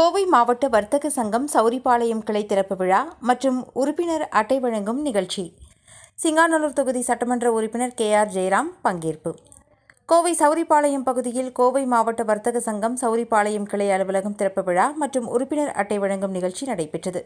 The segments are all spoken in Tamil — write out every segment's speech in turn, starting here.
கோவை மாவட்ட வர்த்தக சங்கம் சௌரிபாளையம் கிளை திறப்பு விழா மற்றும் உறுப்பினர் அட்டை வழங்கும் நிகழ்ச்சி. சிங்காநல்லூர் தொகுதி சட்டமன்ற உறுப்பினர் கே ஆர் ஜெயராம் பங்கேற்பு. கோவை சௌரிபாளையம் பகுதியில் கோவை மாவட்ட வர்த்தக சங்கம் சௌரிபாளையம் கிளை அலுவலகம் திறப்பு விழா மற்றும் உறுப்பினர் அட்டை வழங்கும் நிகழ்ச்சி நடைபெற்றது.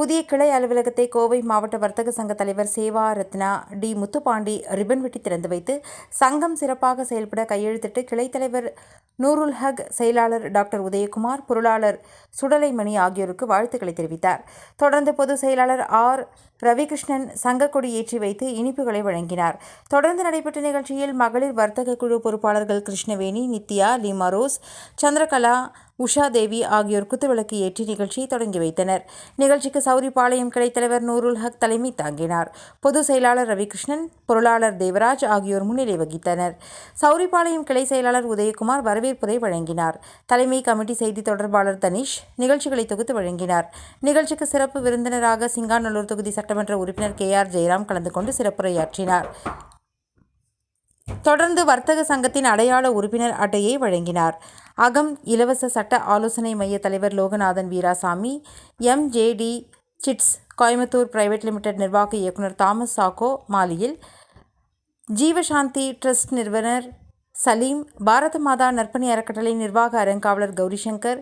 புதிய கிளை அலுவலகத்தை கோவை மாவட்ட வர்த்தக சங்க தலைவர் சேவா ரத்னா டி முத்துப்பாண்டி ரிப்பன் வெட்டி திறந்து வைத்து சங்கம் சிறப்பாக செயல்பட கையெழுத்திட்டு கிளை தலைவர் நூருல் ஹக் செயலாளர் டாக்டர் உதயகுமார் பொருளாளர் சுடலைமணி ஆகியோருக்கு வாழ்த்துக்களை தெரிவித்தார். தொடர்ந்து பொதுச் செயலாளர் ஆர். ரவிகிருஷ்ணன் சங்கக்கொடி ஏற்றி வைத்து இனிப்புகளை வழங்கினார். தொடர்ந்து நடைபெற்ற நிகழ்ச்சியில் மகளிர் வர்த்தக குழு பொறுப்பாளர்கள் கிருஷ்ணவேணி நித்யா லீமா ரோஸ் சந்திரகலா உஷா தேவி ஆகியோர் குத்துவிளக்கு ஏற்றி நிகழ்ச்சியை தொடங்கி வைத்தனர். நிகழ்ச்சிக்கு சௌரிபாளையம் கிளைத் தலைவர் நூருல் ஹக் தலைமை தாங்கினார். பொதுச் செயலாளர் ரவிகிருஷ்ணன் பொருளாளர் தேவராஜ் ஆகியோர் முன்னிலை வகித்தனர். சௌரிபாளையம் கிளை செயலாளர் உதயகுமார் வரவேற்புரை வழங்கினார். தலைமை கமிட்டி செய்தி தொடர்பாளர் தனிஷ் நிகழ்ச்சிகளை தொகுத்து வழங்கினார். நிகழ்ச்சிக்கு சிறப்பு விருந்தினராக சிங்காநல்லூர் தொகுதி சட்டமன்ற உறுப்பினர் கே ஆர் ஜெயராம் கலந்து கொண்டு சிறப்புரையாற்றினார். தொடர்ந்து வர்த்தக சங்கத்தின் அடையாள உறுப்பினர் அட்டையை வழங்கினார். அகம் இலவச சட்ட ஆலோசனை மைய தலைவர் Loganathan Veerasamy MJD chits Coimbatore private limited நிர்வாக இயக்குனர் தாமஸ் சாக்கோ மாலியில் ஜீவசாந்தி ட்ரஸ்ட் நிறுவனர் சலீம் பாரத மாதா நற்பணி அறக்கட்டளை நிர்வாக அறங்காவலர் கௌரிசங்கர்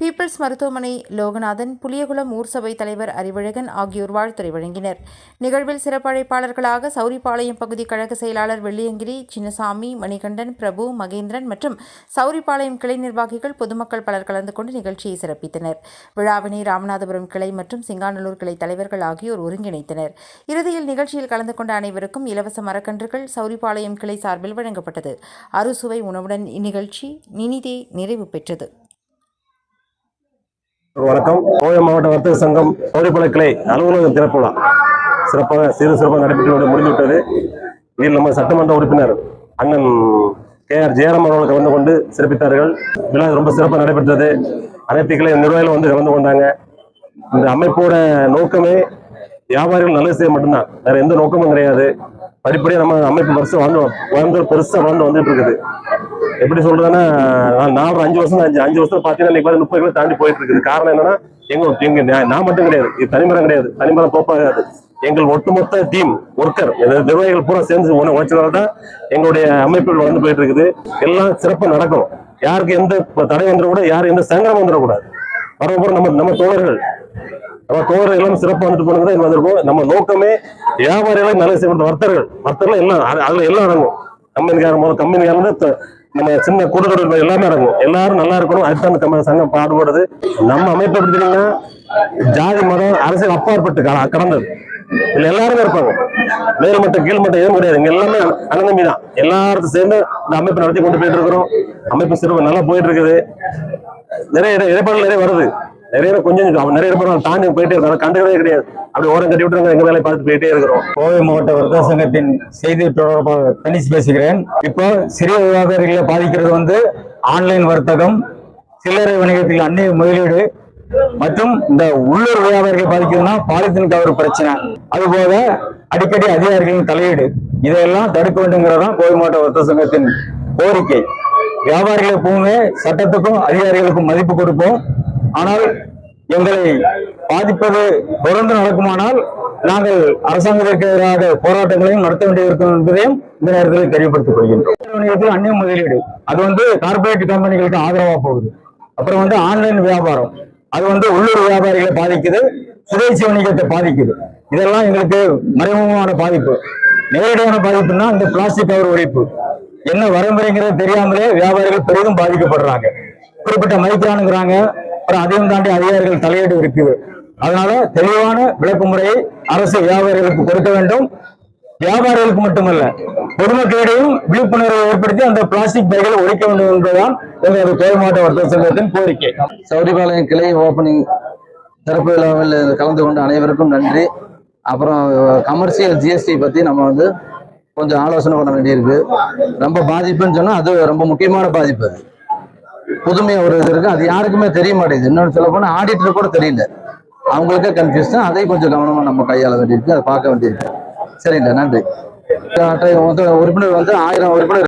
பீப்பிள்ஸ் மருத்துவமனை லோகநாதன் புளியகுளம் ஊர் சபை தலைவர் அறிவழகன் ஆகியோர் வாழ்த்துரை வழங்கினர். நிகழ்வில் சிறப்பழைப்பாளர்களாக சௌரிபாளையம் பகுதி கழக செயலாளர் வெள்ளியங்கிரி சின்னசாமி மணிகண்டன் பிரபு மகேந்திரன் மற்றும் சௌரிபாளையம் கிளை நிர்வாகிகள் பொதுமக்கள் பலர் கலந்து கொண்டு நிகழ்ச்சியை சிறப்பித்தனர். விழாவினை ராமநாதபுரம் கிளை மற்றும் சிங்காநல்லூர் கிளை தலைவர்கள் ஆகியோர் ஒருங்கிணைத்தனர். இறுதியில் நிகழ்ச்சியில் கலந்து கொண்ட அனைவருக்கும் இலவச மரக்கன்றுகள் சௌரிபாளையம் கிளை சார்பில் வழங்கப்பட்டது. அறுசுவை உணவுடன் இந்நிகழ்ச்சி நினிதே நிறைவு பெற்றது. வணக்கம். கோவை மாவட்ட வர்த்தக சங்கம் சௌரிப்பாளைய கிளை அலுவலக திறப்பு விழா சிறப்பாக சிறு சிறப்பாக நடைபெற்று முடிந்துவிட்டது. இதில் நம்ம சட்டமன்ற உறுப்பினர் அண்ணன் கே ஆர் ஜெயராம் அவர்கள் கலந்து கொண்டு சிறப்பித்தார்கள். விழா ரொம்ப சிறப்பாக நடைபெற்றது. அனைத்து கிளை நிர்வாகிகள் வந்து கலந்து கொண்டாங்க. இந்த அமைப்போட நோக்கமே வியாபாரிகள் நல்லது செய்ய மட்டும்தான். வேற எந்த நோக்கமும் கிடையாது. படிப்படியாக நம்ம அமைப்பு வருஷம் வளர்ந்து வளர்ந்து பெருசாக வளர்ந்து வந்துட்டு இருக்குது. எப்படி சொல்றதுன்னா நாலு அஞ்சு வருஷம் அஞ்சு அஞ்சு வருஷம் பார்த்தீங்கன்னா இன்னைக்கு முப்பது கிலோ தாண்டி போயிட்டு இருக்குது. காரணம் என்னன்னா எங்க எங்க நான் மட்டும் கிடையாது. இது தனிமரம் கிடையாது. தனிமரம் தோப்பாகாது எங்கள் ஒட்டுமொத்த டீம் ஒர்க்கர் நிர்வாகிகள் பூரா சேர்ந்து ஒன்று உழைச்சதால தான் எங்களுடைய அமைப்புகள் வந்து போயிட்டு இருக்குது. எல்லாம் சிறப்பாக நடக்கும். யாருக்கு எந்த தடை வந்துடக்கூடாது கூட யாரும் எந்த சங்கடம் வந்துடக்கூடாது. வரப்போற நம்ம நம்ம தோழர்கள் நம்ம தோழர்கள் சிறப்பாக வந்துட்டு போனது தான் வந்திருக்கும். நம்ம நோக்கமே வியாபாரிகளை நல்ல செய்யப்பட்ட வர்த்தகர்கள். வர்த்தகர்கள் எல்லாம் அதுல எல்லாம் அடங்கும் கம்பெனிக்காரன் முதல்ல கம்பெனிக்காரன் நம்ம சின்ன கூடுதல் எல்லாமே அடங்கும் எல்லாரும் நல்லா இருக்கணும். அதுதான் நம்ம சங்கம் பாடுபடுது. நம்ம அமைப்பு எடுத்துட்டீங்கன்னா ஜாதி மதம் அரசியல் அப்பாற்பட்டு க- கடந்தது. இதுல எல்லாருமே இருப்பாங்க. மேல்மட்டம் கீழ்மட்டம் எதுவும் கிடையாது. இங்க எல்லாமே அனந்தமி தான். எல்லாரும் சேர்ந்து இந்த அமைப்பு நடத்தி கொண்டு போயிட்டு இருக்கிறோம். அமைப்பு சிறப்பு நல்லா போயிட்டு இருக்குது. நிறைய இடைப்பாடு நிறைய வருது. நிறைய பேர் கொஞ்சம் நிறைய பேர் தாண்டி போயிட்டே இருக்கோம் கண்டுகளே கிடையாது. அப்படி ஓரம் கட்டி விட்டுருங்க எங்க வேலையை பார்த்து போயிட்டே இருக்கிறோம். கோவை மாவட்ட வர்த்தக சங்கத்தின் செய்தி தொடர்பாக தனிஷ் பேசுகிறேன். இப்போ சிறிய வியாபாரிகளை பாதிக்கிறது வந்து ஆன்லைன் வர்த்தகம் சில்லறை வணிகத்தில் அந்நிய முதலீடு மற்றும் இந்த உள்ளூர் வியாபாரிகளை பாதிக்கிறதுனா பாலித்தீன் கவர் பிரச்சனை. அதுபோல அடிக்கடி அதிகாரிகளின் தலையீடு. இதையெல்லாம் தடுக்க வேண்டுங்கிறதான் கோவை மாவட்ட வர்த்தக சங்கத்தின் கோரிக்கை. வியாபாரிகள் எப்பவுமே சட்டத்துக்கும் அதிகாரிகளுக்கும் மதிப்பு கொடுப்போம். ஆனால் எங்களை பாதிப்பது தொடர்ந்து நடக்குமானால் நாங்கள் அரசாங்கத்திற்கு எதிராக போராட்டங்களையும் நடத்த வேண்டியிருக்கும் என்பதையும் இந்த நேரத்தில் தெரியப்படுத்திக் கொள்கின்றோம். வணிகத்தில் அந்நிய முதலீடு. அது வந்து கார்பரேட் கம்பெனிகளுக்கு ஆதரவா போகுது. அப்புறம் வந்து ஆன்லைன் வியாபாரம். அது வந்து உள்ளூர் வியாபாரிகளை பாதிக்குது. சுதேசி வணிகத்தை பாதிக்குது. இதெல்லாம் எங்களுக்கு மறைமுகமான பாதிப்பு. நேரடியான பாதிப்புன்னா இந்த பிளாஸ்டிக் கவர் ஒழிப்பு. என்ன வரமுறைங்கிறது தெரியாமலே வியாபாரிகள் பெரிதும் பாதிக்கப்படுறாங்க. குறிப்பிட்ட மைக்ரானுங்கிறாங்க. அப்புறம் அதையும் தாண்டி அதிகாரிகள் தலையீடு இருக்குது அதனால தெளிவான விளக்கு முறையை அரசு வியாபாரிகளுக்கு கொடுக்க வேண்டும். வியாபாரிகளுக்கு மட்டுமல்ல பொதுமக்களிடையும் விழிப்புணர்வை ஏற்படுத்தி அந்த பிளாஸ்டிக் பைகளை ஒழிக்க வேண்டும் என்பதுதான் எங்களது கோவை மாவட்ட வர்த்தக சங்கத்தின் கோரிக்கை. சௌரிபாளையம் கிளை ஓப்பனிங் திறப்பு விழாவில் கலந்து கொண்ட அனைவருக்கும் நன்றி. அப்புறம் கமர்ஷியல் ஜிஎஸ்டி பற்றி நம்ம வந்து கொஞ்சம் ஆலோசனை பண்ண வேண்டியிருக்கு. ரொம்ப பாதிப்புன்னு சொன்னால் அது ரொம்ப முக்கியமான பாதிப்பு அது. புதுமை ஒரு இது இருக்குது அது யாருக்குமே தெரிய மாட்டேங்குது. இன்னொன்று சொல்ல போனால் ஆடிட்டர் கூட தெரியல. அவங்களுக்கே கன்ஃபியூஸ் தான். அதை கொஞ்சம் கவனமாக நம்ம கையாள வேண்டியிருக்கு. அதை பார்க்க வேண்டியிருக்கு. சரிங்களா நன்றி. உறுப்பினர் வந்து ஆயிரம் உறுப்பினர்